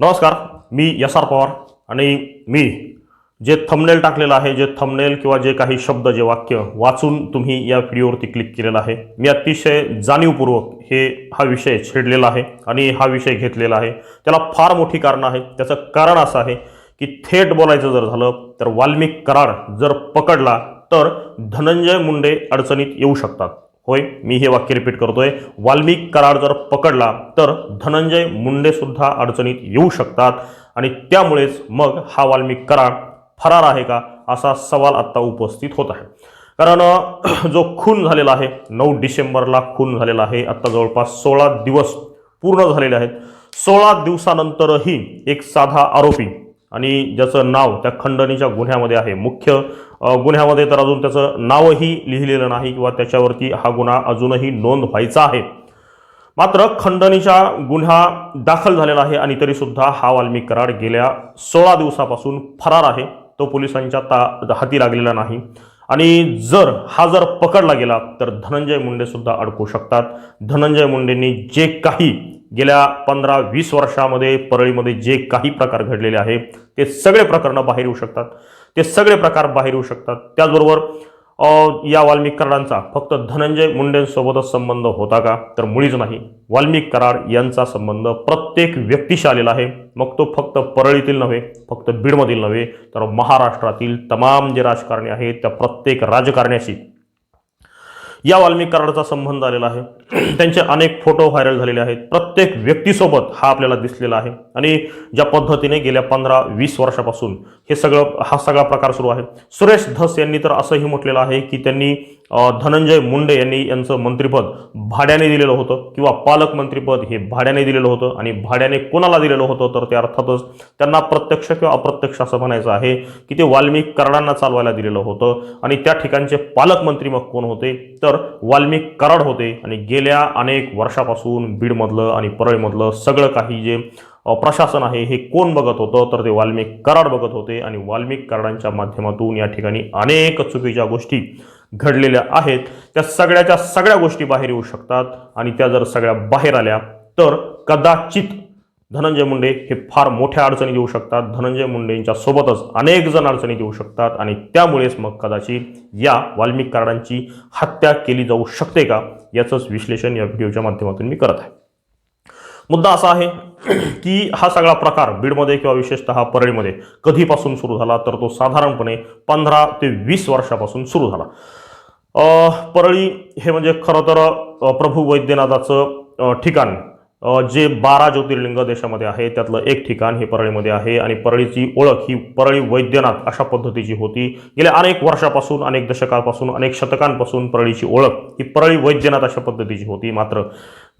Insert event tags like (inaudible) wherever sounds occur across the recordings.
नमस्कार मी S R Pawar आणि मी जे थंबनेल टाकलेलं आहे जे थंबनेल किंवा जे काही शब्द जे वाक्य वाचून तुम्ही या व्हिडिओवरती क्लिक केलेलं आहे मी अतिशय जाणीवपूर्वक हे हा विषय छेडलेला आहे आणि हा विषय घेतलेला आहे. त्याला फार मोठी कारणं आहेत त्याचं कारण असं आहे की थेट बोलायचं जर झालं तर वाल्मिक करार जर पकडला तर धनंजय मुंडे अडचणीत येऊ शकतात. होय मी हे वाक्य रिपीट करतोय. वाल्मिक कराड जर पकडला तर धनंजय मुंडेसुद्धा अडचणीत येऊ शकतात. आणि त्यामुळेच मग हा वाल्मिक कराड फरार आहे का असा सवाल आत्ता उपस्थित होत आहे. कारण (clears throat) जो खून झालेला आहे नऊ डिसेंबरला खून झालेला आहे. आत्ता जवळपास सोळा दिवस पूर्ण झालेले आहेत. सोळा दिवसानंतरही एक साधा आरोपी आणि ज्याचं नाव त्या खंडणीच्या गुन्ह्यामध्ये आहे. मुख्य गुन्ह्यामध्ये तर अजून त्याचं नावही लिहिलेलं नाही किंवा त्याच्यावरती हा गुन्हा अजूनही नोंद व्हायचा आहे. मात्र खंडणीचा गुन्हा दाखल झालेला आहे आणि तरीसुद्धा हा वाल्मिक कराड गेल्या सोळा दिवसापासून फरार आहे. तो पोलिसांच्या ता हाती लागलेला नाही. आणि जर हा जर पकडला गेला तर धनंजय मुंडेसुद्धा अडकू शकतात. धनंजय मुंडेंनी जे काही गेल्या पंधरा वीस वर्षामध्ये परळीमध्ये जे काही प्रकार घडलेले आहे ते सगळे प्रकरणं बाहेर येऊ शकतात. ते सगळे प्रकार बाहेर येऊ शकतात. त्याचबरोबर या वाल्मिक कराडांचा फक्त धनंजय मुंडेंसोबतच संबंध होता का? तर मुळीच नाही. वाल्मिक कराड यांचा संबंध प्रत्येक व्यक्तीशी आलेला आहे. मग तो फक्त परळीतील नव्हे फक्त बीडमधील नव्हे तर महाराष्ट्रातील तमाम जे राजकारणी आहेत त्या प्रत्येक राजकारण्याशी या वाल्मिक कराडाचा संबंध आलेला आहे. त्यांचे अनेक फोटो व्हायरल झालेले आहेत. प्रत्येक व्यक्तीसोबत हा आपल्याला दिसलेला आहे. आणि ज्या पद्धतीने गेल्या पंधरा वीस वर्षापासून हे सगळं हा सगळा प्रकार सुरू आहे. सुरेश धस यांनी तर असंही म्हटलेलं आहे की त्यांनी धनंजय मुंडे यांनी यांचं मंत्रिपद भाड्याने दिलेलं होतं किंवा पालकमंत्रीपद हे भाड्याने दिलेलं होतं आणि भाड्याने कोणाला दिलेलं होतं तर ते अर्थातच त्यांना प्रत्यक्ष किंवा अप्रत्यक्ष असं म्हणायचं आहे की ते वाल्मिक कराडांना चालवायला दिलेलं होतं. आणि त्या ठिकाणचे पालकमंत्री मग कोण होते? तर तर वाल्मिक कराड होते आणि गेल्या अनेक वर्षापासून बीडमधलं आणि परळीमधलं सगळं काही जे प्रशासन आहे हे कोण बघत होतं? तर ते वाल्मिक कराड बघत होते आणि वाल्मिक कराडांच्या माध्यमातून या ठिकाणी अनेक चुकीच्या गोष्टी घडलेल्या आहेत. त्या सगळ्याच्या सगळ्या गोष्टी बाहेर येऊ शकतात आणि त्या जर सगळ्या बाहेर आल्या तर कदाचित धनंजय मुंडे हे फार मोठ्या अडचणीत येऊ शकतात. धनंजय मुंडेंच्या सोबतच अनेक जण अडचणीत येऊ शकतात आणि त्यामुळेच मग कदाचित या वाल्मिक कराडांची हत्या केली जाऊ शकते का याचंच विश्लेषण या व्हिडिओच्या माध्यमातून मी करत आहे. मुद्दा असा आहे की हा सगळा प्रकार बीडमध्ये किंवा विशेषतः परळीमध्ये कधीपासून सुरू झाला? तर तो साधारणपणे पंधरा ते वीस वर्षापासून सुरू झाला. परळी हे म्हणजे खरं तर प्रभू वैद्यनाथाचं ठिकाण जे बारा ज्योतिर्लिंग देशामध्ये आहे त्यातलं एक ठिकाण हे परळीमध्ये आहे आणि परळीची ओळख ही परळी वैद्यनाथ अशा पद्धतीची होती. गेल्या अनेक वर्षापासून अनेक दशकापासून अनेक शतकांपासून परळीची ओळख ही परळी वैद्यनाथ अशा पद्धतीची होती. मात्र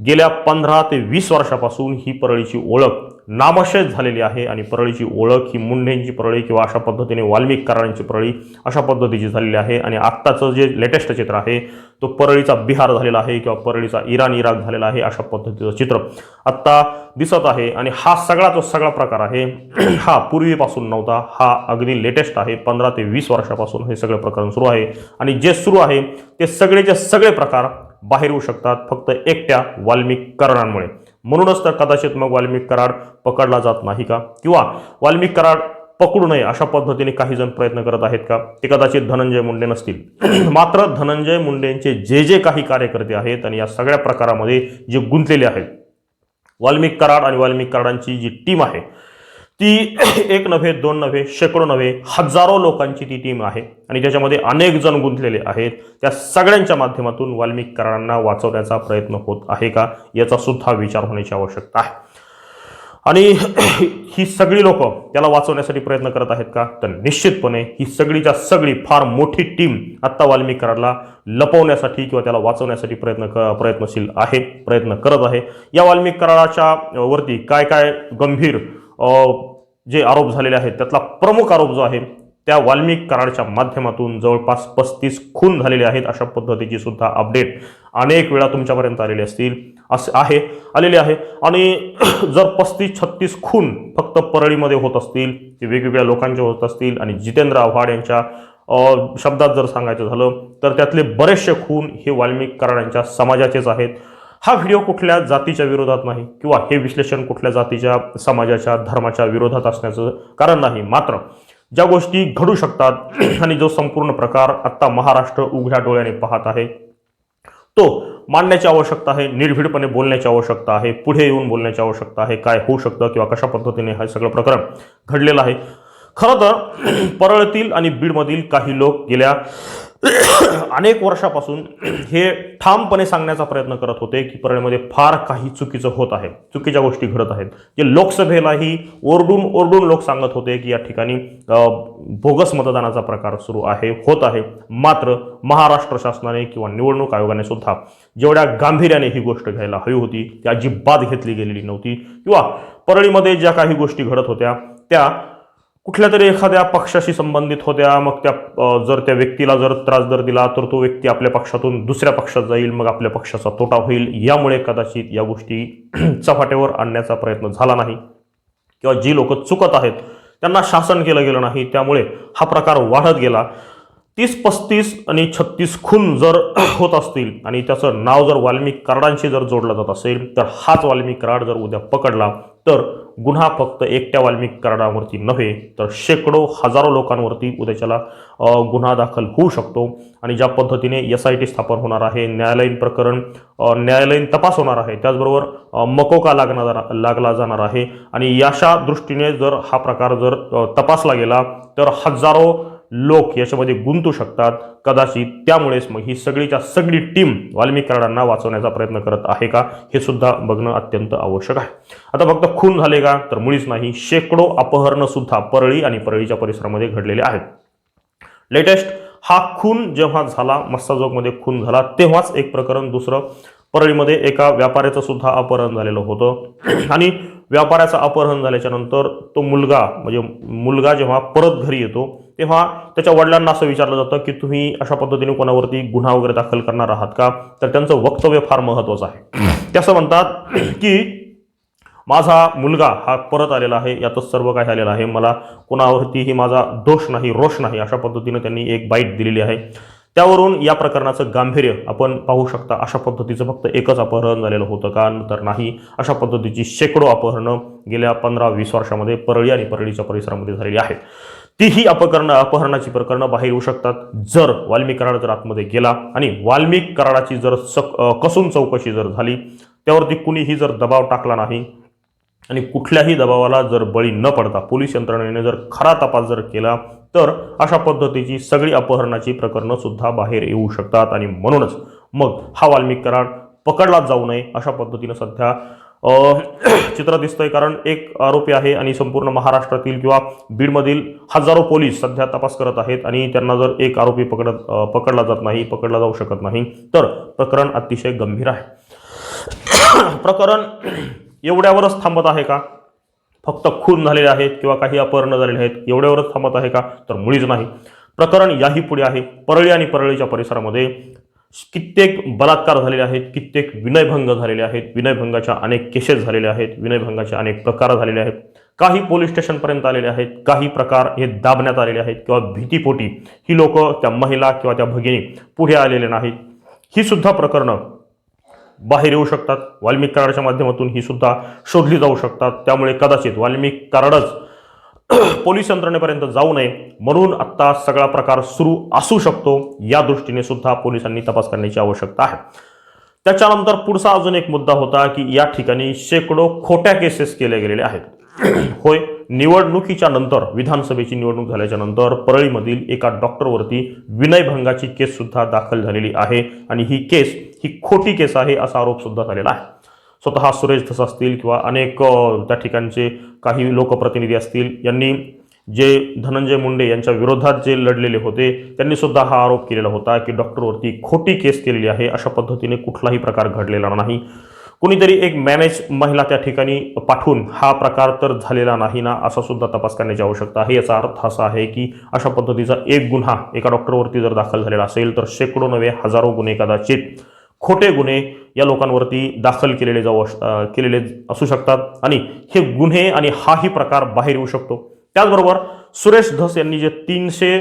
गेल्या पंधरा ते वीस वर्षापासून ही परळीची ओळख नामशेष झालेली आहे आणि परळीची ओळख ही मुंढेंची परळी किंवा अशा पद्धतीने वाल्मिक कराडांची परळी अशा पद्धतीची झालेली आहे. आणि आत्ताचं जे लेटेस्ट चित्र आहे तो परळीचा बिहार झालेला आहे किंवा परळीचा इराण इराक झालेला आहे अशा पद्धतीचं चित्र आत्ता दिसत आहे. आणि हा सगळा जो सगळा प्रकार आहे (clears throat) हा पूर्वीपासून नव्हता हा अगदी लेटेस्ट आहे. पंधरा ते वीस वर्षापासून हे सगळं प्रकरण सुरू आहे. आणि जे सुरू आहे ते सगळेचे सगळे प्रकार बाहेर येऊ शकतात फक्त एकट्या वाल्मिक कराडांमुळे म्हणूनच तर कदाचित मग वाल्मिक कराड पकडला जात नाही का? किंवा वाल्मिक कराड पकडू नये अशा पद्धतीने काही जण प्रयत्न करत आहेत का? ते कदाचित धनंजय मुंडे नसतील. (clears throat) मात्र धनंजय मुंडेंचे जे जे काही कार्यकर्ते आहेत आणि या सगळ्या प्रकारामध्ये जे गुंतलेले आहेत वाल्मिक कराड आणि वाल्मिक कराडांची जी टीम आहे ती (coughs) एक नव्हे दोन नव्हे शेकडो नव्हे हजारो लोकांची ती टीम आहे. आणि त्याच्यामध्ये अनेक जण गुंतलेले आहेत. त्या सगळ्यांच्या माध्यमातून वाल्मिककरांना वाचवण्याचा प्रयत्न होत आहे का याचा सुद्धा विचार होण्याची आवश्यकता आहे. आणि (coughs) ही सगळी लोक त्याला वाचवण्यासाठी प्रयत्न करत आहेत का तर निश्चितपणे ही सगळीच्या सगळी फार मोठी टीम आत्ता वाल्मिकरांना लपवण्यासाठी किंवा त्याला वाचवण्यासाठी प्रयत्न क प्रयत्नशील आहे प्रयत्न करत आहे. या वाल्मिक कराडाच्या वरती काय काय गंभीर जे आरोप झालेले आहेत त्यातला प्रमुख आरोप जो आहे त्या वाल्मिक कराडच्या माध्यमातून जवळपास पस्तीस खून झालेले आहेत अशा पद्धतीची सुद्धा अपडेट अनेक वेळा तुमच्यापर्यंत आलेले असतील असे आहे आलेले आहे. आणि (clears throat) जर पस्तीस छत्तीस खून फक्त परळीमध्ये होत असतील ते वेगवेगळ्या लोकांचे होत असतील आणि जितेंद्र आव्हाड यांच्या शब्दात जर सांगायचं झालं तर त्यातले बरेचसे खून हे वाल्मिक कराडांच्या समाजाचेच आहेत. हा व्हिडिओ कुठल्या जातीच्या विरोधात नाही किंवा हे विश्लेषण कुठल्या जातीच्या समाजाच्या धर्माच्या विरोधात असण्याचं कारण नाही. मात्र ज्या गोष्टी घडू शकतात (clears throat) आणि जो संपूर्ण प्रकार आत्ता महाराष्ट्र उघड्या डोळ्याने पाहत आहे तो मांडण्याची आवश्यकता आहे निर्भीडपणे बोलण्याची आवश्यकता आहे पुढे येऊन बोलण्याची आवश्यकता आहे काय होऊ शकतं किंवा कशा पद्धतीने हे सगळं प्रकरण घडलेलं आहे. खरं तर (clears throat) परळतील आणि बीडमधील काही लोक गेल्या अनेक वर्षापासून हे ठामपणे सांगण्याचा प्रयत्न करत होते की परळीमध्ये फार काही चुकीचं होत आहे चुकीच्या गोष्टी घडत आहेत. जे लोकसभेलाही ओरडून ओरडून लोक सांगत होते की या ठिकाणी बोगस मतदानाचा प्रकार सुरू आहे होत आहे. मात्र महाराष्ट्र शासनाने किंवा निवडणूक आयोगाने सुद्धा जेवढ्या गांभीर्याने ही गोष्ट घ्यायला हवी होती ती अजिबात घेतली गेलेली नव्हती. किंवा परळीमध्ये ज्या काही गोष्टी घडत होत्या त्या कुठल्या तरी एखाद्या पक्षाशी संबंधित होत्या मग त्या जर त्या व्यक्तीला जर त्रास जर दिला तर तो व्यक्ती आपल्या पक्षातून दुसऱ्या पक्षात जाईल मग आपल्या पक्षाचा तोटा होईल. यामुळे कदाचित या गोष्टी (clears throat) चपाट्यावर आणण्याचा प्रयत्न झाला नाही. किंवा जी लोक चुकत आहेत त्यांना शासन केलं गेलं नाही त्यामुळे हा प्रकार वाढत गेला. तीस पस्तीस आणि छत्तीस खून जर (clears throat) होत असतील आणि त्याचं नाव जर वाल्मिक कराडांशी जर जोडलं जात असेल तर हाच वाल्मिक कराड जर उद्या पकडला तर गुन्हा फक्त एकट्या वाल्मिक नव्हे तर शेकडो हजारो लोकांवरती उद्याच्याला गुन्हा दाखल होऊ शकतो. आणि ज्या पद्धतीने एस आय टी स्थापन होणार आहे न्यायालयीन प्रकरण न्यायालयीन तपास होणार आहे त्याचबरोबर मकोका लागणार लागला जाणार आहे. आणि याशा दृष्टीने जर हा प्रकार जर तपासला गेला तर हजारो लोक याच्यामध्ये गुंतू शकतात. कदाचित त्यामुळेच मग ही सगळीच्या सगळी टीम वाल्मिकराडांना वाचवण्याचा प्रयत्न करत आहे का? हे सुद्धा बघणं अत्यंत आवश्यक आहे. आता फक्त खून झाले का? तर मुळीच नाही शेकडो अपहरणं सुद्धा परळी आणि परळीच्या परिसरामध्ये घडलेले आहेत. लेटेस्ट हा खून जेव्हा झाला मस्ताजोगमध्ये खून झाला तेव्हाच एक प्रकरण दुसरं. परळीमध्ये एका व्यापाऱ्याचं सुद्धा अपहरण झालेलं होतं. आणि व्यापाऱ्याचं अपहरण झाल्याच्यानंतर तो मुलगा म्हणजे मुलगा जेव्हा परत घरी येतो तेव्हा त्याच्या वडिलांना असं विचारलं जातं की तुम्ही अशा पद्धतीने कोणावरती गुन्हा वगैरे दाखल करणार आहात का? तर त्यांचं वक्तव्य फार महत्त्वाचं आहे. ते असं म्हणतात की माझा मुलगा हा परत आलेला आहे यातच सर्व काही आलेलं आहे. मला कोणावरतीही माझा दोष नाही रोष नाही अशा पद्धतीने त्यांनी एक बाईट दिलेली आहे. त्यावरून या प्रकरणाचं गांभीर्य आपण पाहू शकता. अशा पद्धतीचं फक्त एकच अपहरण झालेलं होतं का? तर नाही. अशा पद्धतीची शेकडो अपहरणं गेल्या पंधरा वीस वर्षामध्ये परळी आणि परळीच्या परिसरामध्ये झालेली आहेत. तीही अपकरणं अपहरणाची प्रकरणं बाहेर येऊ शकतात. जर वाल्मिक कराड जर आतमध्ये गेला आणि वाल्मिक कराडाची जर सक कसून चौकशी जर झाली त्यावरती कुणीही जर दबाव टाकला नाही आणि कुठल्याही दबावाला जर बळी न पडता पोलीस यंत्रणेने जर खरा तपास जर केला तर अशा पद्धतीची सगळी अपहरणाची प्रकरणं सुद्धा बाहेर येऊ शकतात. आणि म्हणूनच मग हा वाल्मिक कराड पकडलाच जाऊ नये अशा पद्धतीनं सध्या (clears throat) चित्र दिसतंय कारण एक आरोपी आहे आणि संपूर्ण महाराष्ट्रातील किंवा बीडमधील हजारो पोलीस सध्या तपास करत आहेत आणि त्यांना जर एक आरोपी पकडत पकडला जात नाही पकडला जाऊ शकत नाही तर प्रकरण अतिशय गंभीर आहे. (clears throat) प्रकरण (clears throat) एवढ्यावरच थांबत आहे का? फक्त खून झालेले आहेत किंवा काही अपहरण झालेले आहेत एवढ्यावरच थांबत आहे का? तर मुळीच नाही. प्रकरण याही पुढे आहे. परळी आणि परळीच्या परिसरामध्ये कित्येक बलात्कार झालेले आहेत कित्येक विनयभंग झालेले आहेत विनयभंगाच्या अनेक केसेस झालेले आहेत विनयभंगाचे अनेक प्रकार झालेले आहेत. काही पोलीस स्टेशनपर्यंत आलेले आहेत काही प्रकार हे दाबण्यात आलेले आहेत किंवा भीतीपोटी. ही लोक त्या महिला किंवा त्या भगिनी पुढे आलेले नाहीत. ही सुद्धा प्रकरणं बाहेर येऊ शकतात. वाल्मिक कराडाच्या माध्यमातून ही सुद्धा शोधली जाऊ शकतात. त्यामुळे कदाचित वाल्मिक कराडच (clears throat) पोलीस यंत्रणेपर्यंत जाऊ नये म्हणून आत्ता सगळा प्रकार सुरू असू शकतो या दृष्टीने सुद्धा पोलिसांनी तपास करण्याची आवश्यकता आहे. त्याच्यानंतर पुढचा अजून एक मुद्दा होता की या ठिकाणी शेकडो खोट्या केसेस केल्या गेलेल्या आहेत. (clears throat) होय निवडणुकीच्या नंतर विधानसभेची निवडणूक झाल्याच्यानंतर परळीमधील एका डॉक्टरवरती विनयभंगाची केस सुद्धा दाखल झालेली आहे आणि ही केस ही खोटी केस आहे असा आरोप सुद्धा झालेला आहे. स्वतः सुरेश धस असतील किंवा अनेक त्या ठिकाणचे काही लोकप्रतिनिधी असतील यांनी जे धनंजय मुंडे यांच्या विरोधात जे लढलेले होते त्यांनी सुद्धा हा आरोप केलेला होता की डॉक्टरवरती खोटी केस केलेली आहे अशा पद्धतीने कुठलाही प्रकार घडलेला नाही. कुणीतरी एक मॅनेज महिला त्या ठिकाणी पाठवून हा प्रकार तर झालेला नाही ना असा सुद्धा तपास करण्याची आवश्यकता आहे. याचा अर्थ असा आहे की अशा पद्धतीचा एक गुन्हा एका डॉक्टरवरती जर दाखल झालेला असेल तर शेकडो नव्हे हजारो गुन्हे कदाचित खोटे गुन्हे या लोकांवरती दाखल केलेले जाऊ केलेले असू शकतात. आणि हे गुन्हे आणि हाही प्रकार बाहेर येऊ शकतो. त्याचबरोबर सुरेश धस यांनी जे तीनशे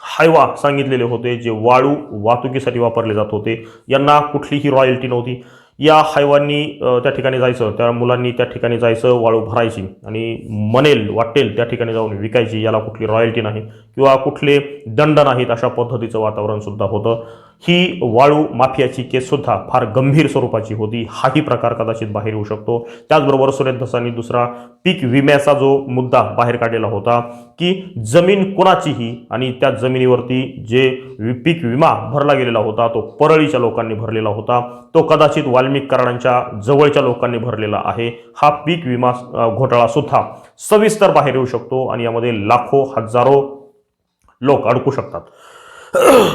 हायवा सांगितलेले होते जे वाळू वाहतुकीसाठी वापरले जात होते यांना कुठलीही रॉयल्टी नव्हती. या हायवांनी त्या ठिकाणी जायचं त्या मुलांनी त्या ठिकाणी जायचं वाळू भरायची आणि म्हणेल वाटेल त्या ठिकाणी जाऊन विकायची याला कुठली रॉयल्टी नाही किंवा कुठले दंड नाहीत अशा पद्धतीचं वातावरण सुद्धा होतं. ही वाळू माफियाची केस सुद्धा फार गंभीर स्वरूपाची होती. हाही प्रकार कदाचित बाहेर येऊ शकतो. त्याचबरोबर सुरेंद्रसांनी दुसरा पीक विम्याचा जो मुद्दा बाहेर काढलेला होता की जमीन कोणाचीही आणि त्या जमिनीवरती जे पीक विमा भरला गेलेला होता तो परळीच्या लोकांनी भरलेला होता. तो कदाचित वाल्मिक कराडांच्या जवळच्या लोकांनी भरलेला आहे. हा पीक विमा घोटाळासुद्धा घोटाळा सुद्धा सविस्तर बाहेर येऊ शकतो आणि यामध्ये लाखो हजारो लोक अडकू शकतात.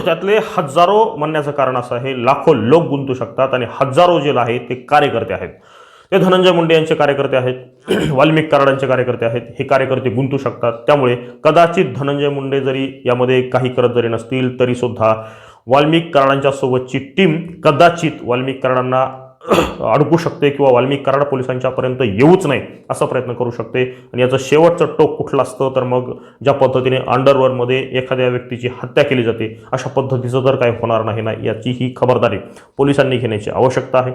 त्यातले हजारो म्हणण्याचं कारण असं आहे लाखो लोक गुंतू शकतात आणि हजारो जे आहे ते कार्यकर्ते आहेत. ते धनंजय मुंडे यांचे कार्यकर्ते आहेत (clears throat) वाल्मिक कराडांचे कार्यकर्ते आहेत हे कार्यकर्ते गुंतू शकतात. त्यामुळे कदाचित धनंजय मुंडे जरी यामध्ये काही करत जरी नसतील तरीसुद्धा वाल्मिक कराडांच्या सोबतची टीम कदाचित वाल्मिक कराडांना अडकू शकते किंवा वाल्मिक कराड पोलिसांच्यापर्यंत येऊच नाही असा प्रयत्न करू शकते. आणि याचं शेवटचं टोक कुठलं असतं तर मग ज्या पद्धतीने अंडरवरमध्ये एखाद्या व्यक्तीची हत्या केली जाते अशा पद्धतीचं तर काही होणार नाही ना याची ही खबरदारी पोलिसांनी घेण्याची आवश्यकता आहे.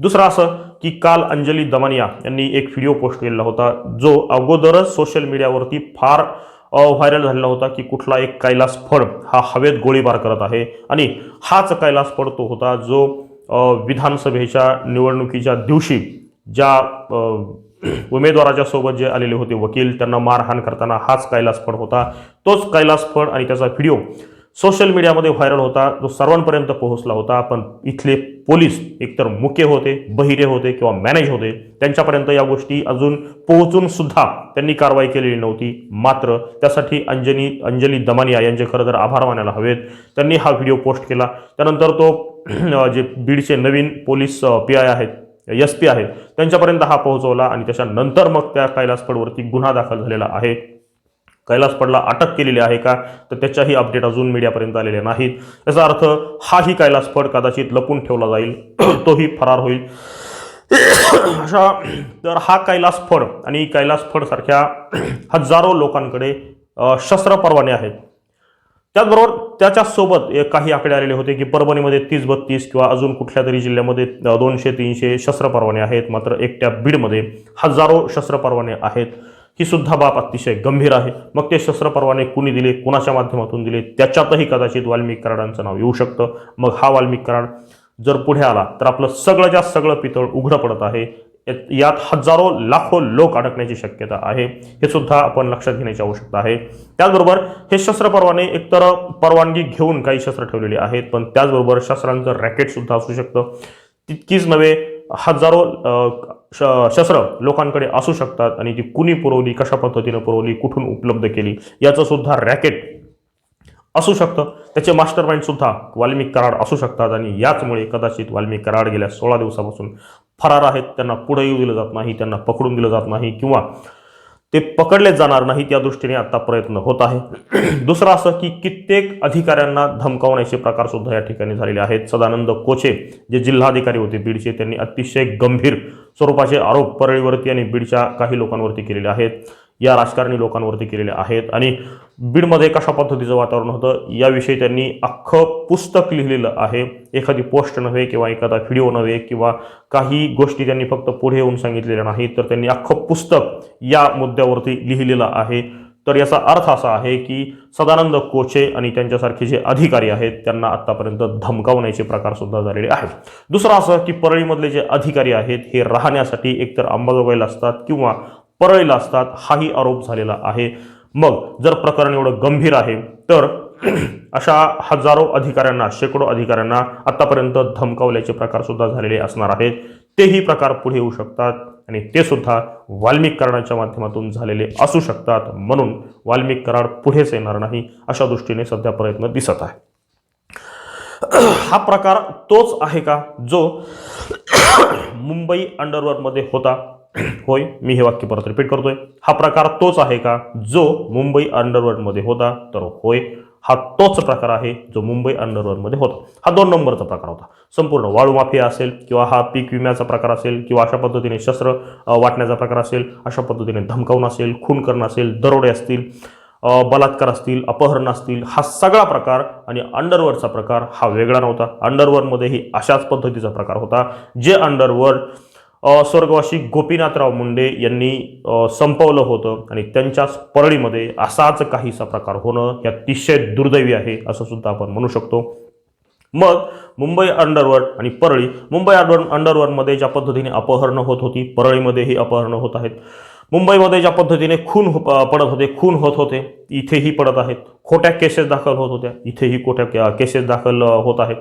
दुसरं असं की काल अंजली दमानिया यांनी एक व्हिडिओ पोस्ट केलेला होता जो अगोदरच सोशल मीडियावरती फार व्हायरल झालेला होता की कुठला एक कैलास फड हा हवेत गोळीबार करत आहे. आणि हाच कैलास फड तो होता जो विधानसभेच्या निवडणुकीच्या दिवशी ज्या उमेदवाराच्या सोबत जे आलेले होते वकील त्यांना मारहाण करताना हाच कैलास फड होता. तोच कैलास फड आणि त्याचा व्हिडिओ सोशल मीडियामध्ये व्हायरल होता जो सर्वांपर्यंत पोहोचला होता. पण इथले पोलीस एकतर मुके होते बहिरे होते किंवा मॅनेज होते. त्यांच्यापर्यंत या गोष्टी अजून पोहोचून सुद्धा त्यांनी कारवाई केलेली नव्हती. मात्र त्यासाठी अंजनी अंजली दमानिया यांचे खरं तर आभार मानायला हवेत. त्यांनी हा व्हिडिओ पोस्ट केला. त्यानंतर तो जे बीडचे नवीन पोलीस पी आय आहेत एस पी आहेत त्यांच्यापर्यंत हा पोहोचवला आणि त्याच्यानंतर मग त्या कैलासपडवरती गुन्हा दाखल झालेला आहे. कैलास पडला अटक केलेली आहे का? तर त्याच्याही अपडेट अजून मीडियापर्यंत आलेले नाहीत. याचा अर्थ हाही कैलास फड कदाचित लपून ठेवला जाईल. (clears throat) तोही फरार होईल. (clears throat) अशा तर हा कैलास फड आणि कैलास फड सारख्या (clears throat) हजारो लोकांकडे शस्त्र परवाने आहेत. त्याचबरोबर त्याच्यासोबत एक काही आकडे आलेले होते की परभणीमध्ये तीस बत्तीस किंवा अजून कुठल्या तरी जिल्ह्यामध्ये दोनशे तीनशे शस्त्र परवाने आहेत. मात्र एकट्या बीडमध्ये हजारो शस्त्र परवाने आहेत. ही सुद्धा बाब अतिशय गंभीर आहे. मग ते शस्त्र परवाने कुणी दिले कुणाच्या माध्यमातून दिले त्याच्यातही कदाचित वाल्मिक कराडांचं नाव येऊ शकतं. मग हा वाल्मिक कराड जर पुढे आला तर आपलं सगळं सगळं पितळ उघडं पडत आहे. यात- यात हजारो लाखो लोक अडकण्याची शक्यता आहे. हे सुद्धा आपण लक्षात घेण्याची आवश्यकता आहे. त्याचबरोबर हे शस्त्र परवाने एकतर परवानगी घेऊन काही शस्त्र ठेवलेली आहेत पण त्याचबरोबर शस्त्रांचं रॅकेट सुद्धा असू शकतं. तितकीच नव्हे हजारो श- शस्त्र लोकांकडे असू शकतात आणि ती कुणी पुरवली कशा पद्धतीनं पुरवली कुठून उपलब्ध केली याचं सुद्धा रॅकेट असू शकतं. त्याचे मास्टर माइंड सुद्धा वाल्मिक कराड असू शकतात आणि याचमुळे कदाचित वाल्मिक कराड गेल्या सोळा दिवसापासून फरार आहेत. त्यांना पुढे येऊ दिलं जात नाही त्यांना पकडून दिलं जात नाही किंवा ते पकडले जाणार नाही त्या दृष्टीने आता प्रयत्न होत आहे. (clears throat) दुसरं असं की कित्येक अधिकाऱ्यांना धमकावण्याचे प्रकार सुद्धा या ठिकाणी झालेले आहेत. सदानंद कोचे जे जिल्हाधिकारी होते बीडचे त्यांनी अतिशय गंभीर स्वरूपाचे आरोप परळीवरती आणि बीडच्या काही लोकांवरती केलेले आहेत. या राजकारणी लोकांवरती केलेले आहेत. आणि बीडमध्ये कशा पद्धतीचं वातावरण होतं याविषयी त्यांनी अख्खं पुस्तक लिहिलेलं आहे. एखादी पोस्ट नव्हे किंवा एखादा व्हिडिओ नव्हे किंवा काही गोष्टी त्यांनी फक्त पुढे येऊन सांगितलेल्या नाहीत तर त्यांनी अख्खं पुस्तक या मुद्द्यावरती लिहिलेलं आहे. तर याचा अर्थ असा आहे की सदानंद कोचे आणि त्यांच्यासारखे जे अधिकारी आहेत त्यांना आत्तापर्यंत धमकावण्याचे प्रकार सुद्धा झालेले आहेत. दुसरं असं की परळीमधले जे अधिकारी आहेत हे राहण्यासाठी एकतर अंबाजोगाईला असतात किंवा परळीला असतात हाही आरोप झालेला आहे. मग जर प्रकरण एवढं गंभीर आहे तर (clears throat) अशा हजारो अधिकाऱ्यांना शेकडो अधिकाऱ्यांना आतापर्यंत धमकावल्याचे प्रकार सुद्धा झालेले असणार आहेत. तेही प्रकार पुढे येऊ शकतात आणि ते सुद्धा वाल्मिक कराडाच्या माध्यमातून झालेले असू शकतात म्हणून वाल्मिक कराड पुढेच येणार नाही अशा दृष्टीने सध्या प्रयत्न दिसत आहे. हा प्रकार तोच आहे का जो मुंबई अंडरवर्ल्डमध्ये होता? होय मी हे वाक्य परत रिपीट करतोय. हा प्रकार तोच आहे का जो मुंबई अंडरवर्ल्डमध्ये होता? तर होय हा तोच प्रकार आहे जो मुंबई अंडरवरमध्ये होता. हा दोन नंबरचा प्रकार होता. संपूर्ण वाळू माफिया असेल किंवा हा पीक विम्याचा प्रकार असेल किंवा अशा पद्धतीने शस्त्र वाटण्याचा प्रकार असेल अशा पद्धतीने धमकावून असेल खून करणं असेल दरोडे असतील बलात्कार असतील अपहरण असतील हा सगळा प्रकार आणि अंडरवरचा प्रकार हा वेगळा नव्हता. अंडरवरमध्येही अशाच पद्धतीचा प्रकार होता. जे अंडरवर्ड स्वर्गवासी गोपीनाथराव मुंडे यांनी संपवलं होतं आणि त्यांच्याच परळीमध्ये असाच काहीसा प्रकार होणं हे अतिशय दुर्दैवी आहे असं सुद्धा आपण म्हणू शकतो. मग मुंबई अंडरवर्ल्ड आणि परळी. मुंबई अंडर अंडरवर्ल्डमध्ये ज्या पद्धतीने अपहरणं होत होती परळीमध्येही अपहरणं होत आहेत. मुंबईमध्ये ज्या पद्धतीने खून हो- पडत होते खून होत होते इथेही पडत आहेत. खोट्या केसेस दाखल होत होत्या इथेही खोट्या केसेस दाखल होत आहेत.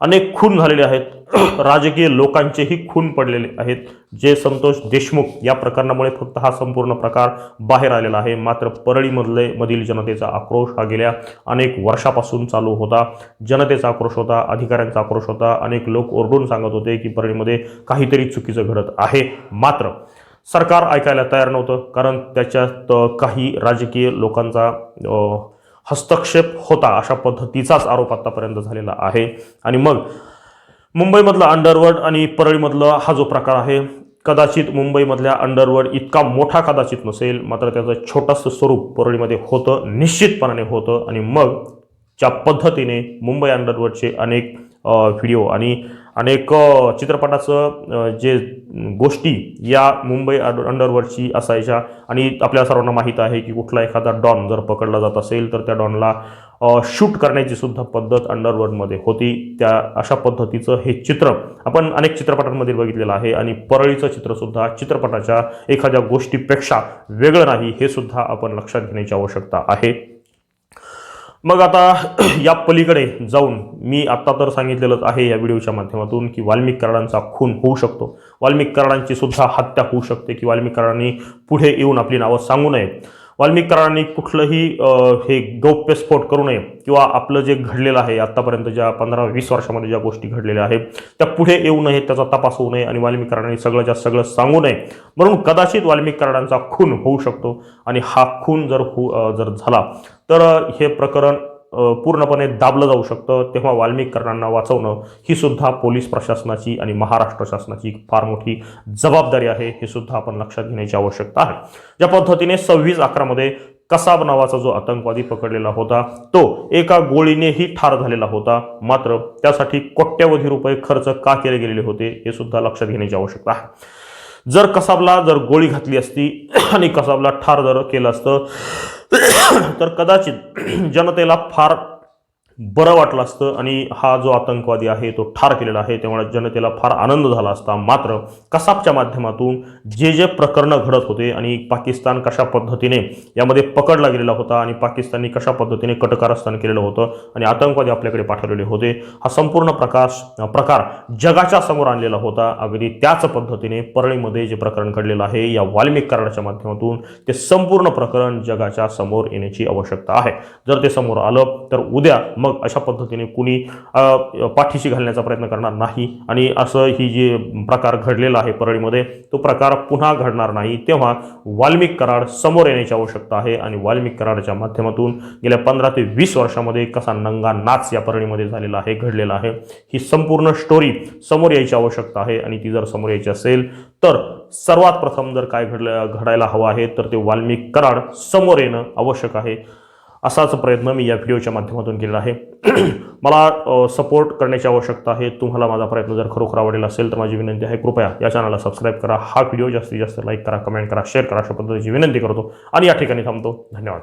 अनेक खून झालेले आहेत. (clears throat) राजकीय लोकांचेही खून पडलेले आहेत. जे संतोष देशमुख या प्रकरणामुळे फक्त हा संपूर्ण प्रकार बाहेर आलेला आहे. मात्र परळीमधले मधील जनतेचा आक्रोश हा गेल्या अनेक वर्षापासून चालू होता. जनतेचा आक्रोश होता अधिकाऱ्यांचा आक्रोश होता. अनेक लोक ओरडून सांगत होते की परळीमध्ये काहीतरी चुकीचं घडत आहे. मात्र सरकार ऐकायला तयार नव्हतं. कारण त्याच्यात काही राजकीय लोकांचा हस्तक्षेप होता अशा पद्धतीचाच आरोप आतापर्यंत झालेला आहे. आणि मग मुंबईमधलं अंडरवर्ल्ड आणि परळीमधलं हा जो प्रकार आहे कदाचित मुंबईमधल्या अंडरवर्ल्ड इतका मोठा कदाचित नसेल मात्र त्याचं छोटंसं स्वरूप परळीमध्ये होतं निश्चितपणाने होतं. आणि मग ज्या पद्धतीने मुंबई अंडरवर्ल्डचे अनेक व्हिडिओ आणि अनेक चित्रपटाचं जे गोष्टी या मुंबई अंड- असायच्या आणि आपल्या सर्वांना माहीत आहे की कुठला एखादा डॉन जर पकडला जात असेल तर त्या डॉनला शूट करण्याची सुद्धा पद्धत अंडरवर्डमध्ये होती. त्या अशा पद्धतीचं हे चित्र आपण अनेक चित्रपटांमध्ये बघितलेलं आहे आणि परळीचं चित्रसुद्धा चित्रपटाच्या एखाद्या गोष्टीपेक्षा वेगळं नाही हे सुद्धा आपण लक्षात घेण्याची आवश्यकता आहे. मग आता (clears throat) या पलीकडे जाऊन मी आत्ता तर सांगितलेलंच आहे या व्हिडिओच्या माध्यमातून की वाल्मिक कराडांचा खून होऊ शकतो. वाल्मिक कराडांची सुद्धा हत्या होऊ शकते की वाल्मिक कराडांनी पुढे येऊन आपली नावं सांगू नये वाल्मिकरांनी कुठलंही हे गौप्यस्फोट करू नये किंवा आपलं जे घडलेलं आहे आत्तापर्यंत ज्या पंधरा वीस वर्षामध्ये ज्या गोष्टी घडलेल्या आहेत त्या पुढे येऊ नये त्याचा तपास होऊ नये आणि वाल्मिकरांनी सगळंच्या सगळं सगळं सांगू नये म्हणून कदाचित वाल्मिकरांचा खून होऊ शकतो आणि हा खून जर हो जर झाला तर हे प्रकरण पूर्णपणे दाबलं जाऊ शकतं. तेव्हा वाल्मिक वाचवणं ही सुद्धा पोलीस प्रशासनाची आणि महाराष्ट्र शासनाची फार मोठी जबाबदारी आहे. हे सुद्धा आपण लक्षात घेण्याची आवश्यकता आहे. ज्या पद्धतीने सव्वीस अकरामध्ये कसाब नावाचा जो आतंकवादी पकडलेला होता तो एका गोळीनेही ठार झालेला होता. मात्र त्यासाठी कोट्यवधी रुपये खर्च का केले गेलेले होते हे सुद्धा लक्षात घेण्याची आवश्यकता आहे. जर कसाबला जर गोळी घातली असती (clears throat) आणि कसाबला ठार जर केलं असतं (clears throat) तर कदाचित (clears throat) जनतेला फार बरं वाटलं असतं आणि हा जो आतंकवादी आहे तो ठार केलेला आहे त्यामुळे जनतेला फार आनंद झाला असता. मात्र कसाबच्या माध्यमातून जे जे प्रकरणं घडत होते आणि पाकिस्तान कशा पद्धतीने यामध्ये पकडला गेलेला होता आणि पाकिस्ताननी कशा पद्धतीने कटकारस्थान केलेलं होतं आणि आतंकवादी आपल्याकडे पाठवलेले होते हा संपूर्ण प्रकाश प्रकार जगाच्या समोर आणलेला होता. अगदी त्याच पद्धतीने परळीमध्ये जे प्रकरण घडलेलं आहे या वाल्मिक कराराच्या माध्यमातून ते संपूर्ण प्रकरण जगाच्या समोर येण्याची आवश्यकता आहे. जर ते समोर आलं तर उद्या मग अशा पद्धतीने कुणी पाठीशी घालण्याचा प्रयत्न करणार नाही. आणि असं ही जे प्रकार घडलेला आहे परळीमध्ये तो प्रकार पुन्हा घडणार नाही. तेव्हा वाल्मिक कराड समोर येण्याची आवश्यकता आहे. आणि वाल्मिक कराडच्या माध्यमातून गेल्या पंधरा ते वीस वर्षामध्ये कसा नंगा नाच या परळीमध्ये झालेला आहे घडलेला आहे. ही संपूर्ण स्टोरी समोर यायची आवश्यकता आहे. आणि ती जर समोर यायची असेल तर सर्वात प्रथम जर काय घडलं घडायला हवं आहे तर ते वाल्मिक कराड समोर येणं आवश्यक आहे. असाच प्रयत्न मी या व्हिडिओच्या माध्यमातून केला आहे. (clears throat) मला सपोर्ट करण्याची आवश्यकता आहे. तुम्हाला माझा प्रयत्न जर खरोखर आवडेल असेल तर माझी विनंती आहे कृपया या चॅनलला सबस्क्राईब करा. हा व्हिडिओ जास्तीत जास्त लाईक करा कमेंट करा शेअर करा अशा पद्धतीची विनंती करतो. आणि या ठिकाणी थांबतो. धन्यवाद.